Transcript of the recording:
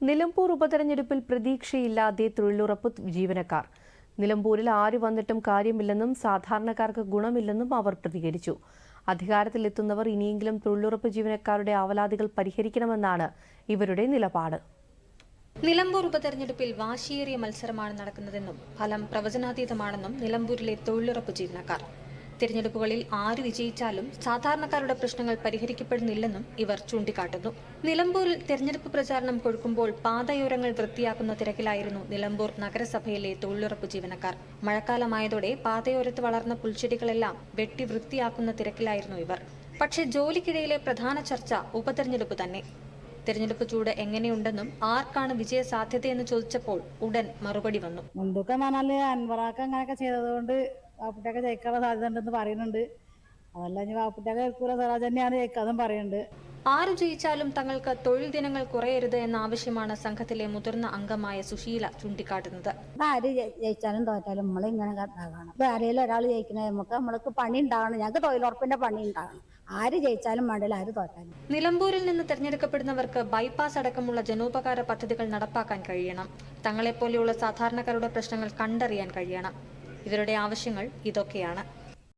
നിലമ്പൂർ ഉപതെരഞ്ഞെടുപ്പിൽ പ്രതീക്ഷയില്ലാതെ തൊഴിലുറപ്പ് ജീവനക്കാർ. നിലമ്പൂരിൽ ആര് വന്നിട്ടും കാര്യമില്ലെന്നും സാധാരണക്കാർക്ക് ഗുണമില്ലെന്നും അവർ പ്രതികരിച്ചു. അധികാരത്തിലെത്തുന്നവർ ഇനിയെങ്കിലും തൊഴിലുറപ്പ് ജീവനക്കാരുടെ ആവലാതികൾ പരിഹരിക്കണമെന്നാണ് ഇവരുടെ നിലപാട്. നിലമ്പൂർ ഉപതെരഞ്ഞെടുപ്പിൽ വാശിയേറിയ മത്സരമാണ് നടക്കുന്നതെന്നും ഫലം പ്രവചനാതീതമാണെന്നും നിലമ്പൂരിലെ തൊഴിലുറപ്പ് ജീവനക്കാർ തിരഞ്ഞെടുപ്പുകളിൽ ആര് വിജയിച്ചാലും സാധാരണക്കാരുടെ പ്രശ്നങ്ങൾ പരിഹരിക്കപ്പെടുന്നില്ലെന്നും ഇവർ ചൂണ്ടിക്കാട്ടുന്നു. നിലമ്പൂരിൽ തെരഞ്ഞെടുപ്പ് പ്രചാരണം കൊഴുക്കുമ്പോൾ പാതയോരങ്ങൾ വൃത്തിയാക്കുന്ന തിരക്കിലായിരുന്നു നിലമ്പൂർ നഗരസഭയിലെ തൊഴിലുറപ്പ് ജീവനക്കാർ. മഴക്കാലമായതോടെ പാതയോരത്ത് വളർന്ന പുൽച്ചെടികളെല്ലാം വെട്ടി വൃത്തിയാക്കുന്ന തിരക്കിലായിരുന്നു ഇവർ. പക്ഷേ ജോലിക്കിടയിലെ പ്രധാന ചർച്ച ഉപതെരഞ്ഞെടുപ്പ് തന്നെ. തെരഞ്ഞെടുപ്പ് ചൂട് എങ്ങനെയുണ്ടെന്നും ആർക്കാണ് വിജയ സാധ്യതയെന്ന് ചോദിച്ചപ്പോൾ ഉടൻ മറുപടി വന്നു. മുൻതൂക്കം പറഞ്ഞാൽ അങ്ങനെയൊക്കെ ചെയ്തതുകൊണ്ട് വാപ്പുട്ടിയൊക്കെ ജയിക്കാനുള്ള സാധ്യത ഉണ്ടെന്ന് പറയുന്നുണ്ട്. അതല്ല ഇനി വാപ്പുട്ടിയൊക്കെ ജയിക്കൂല സ്വരാജ് തന്നെയാണ് ജയിക്കാതും പറയുന്നുണ്ട് ആര് ജയിച്ചാലും തങ്ങൾക്ക് തൊഴിൽ ദിനങ്ങൾ കുറയരുത് എന്ന ആവശ്യമാണ് സംഘത്തിലെ മുതിർന്ന അംഗമായ സുശീല ചൂണ്ടിക്കാട്ടുന്നത്. ആര് ജയി- ജയിച്ചാലും തോറ്റാലും നമ്മൾ ഇങ്ങനെ ഇപ്പൊ ആരെങ്കിലും ഒരാൾ ജയിക്കണേ നമുക്ക് നമ്മൾക്ക് പണി ഉണ്ടാകണം ഞങ്ങൾക്ക് തൊഴിലുറപ്പിന്റെ പണി ഉണ്ടാകണം ആര് ജയിച്ചാലും വേണ്ടില്ല ആര് തോറ്റാലും. നിലമ്പൂരിൽ നിന്ന് തെരഞ്ഞെടുക്കപ്പെടുന്നവർക്ക് ബൈപ്പാസ് അടക്കമുള്ള ജനോപകാര പദ്ധതികൾ നടപ്പാക്കാൻ കഴിയണം. തങ്ങളെപ്പോലെയുള്ള സാധാരണക്കാരുടെ പ്രശ്നങ്ങൾ കണ്ടറിയാൻ കഴിയണം. ഇവരുടെ ആവശ്യങ്ങൾ ഇതൊക്കെയാണ്.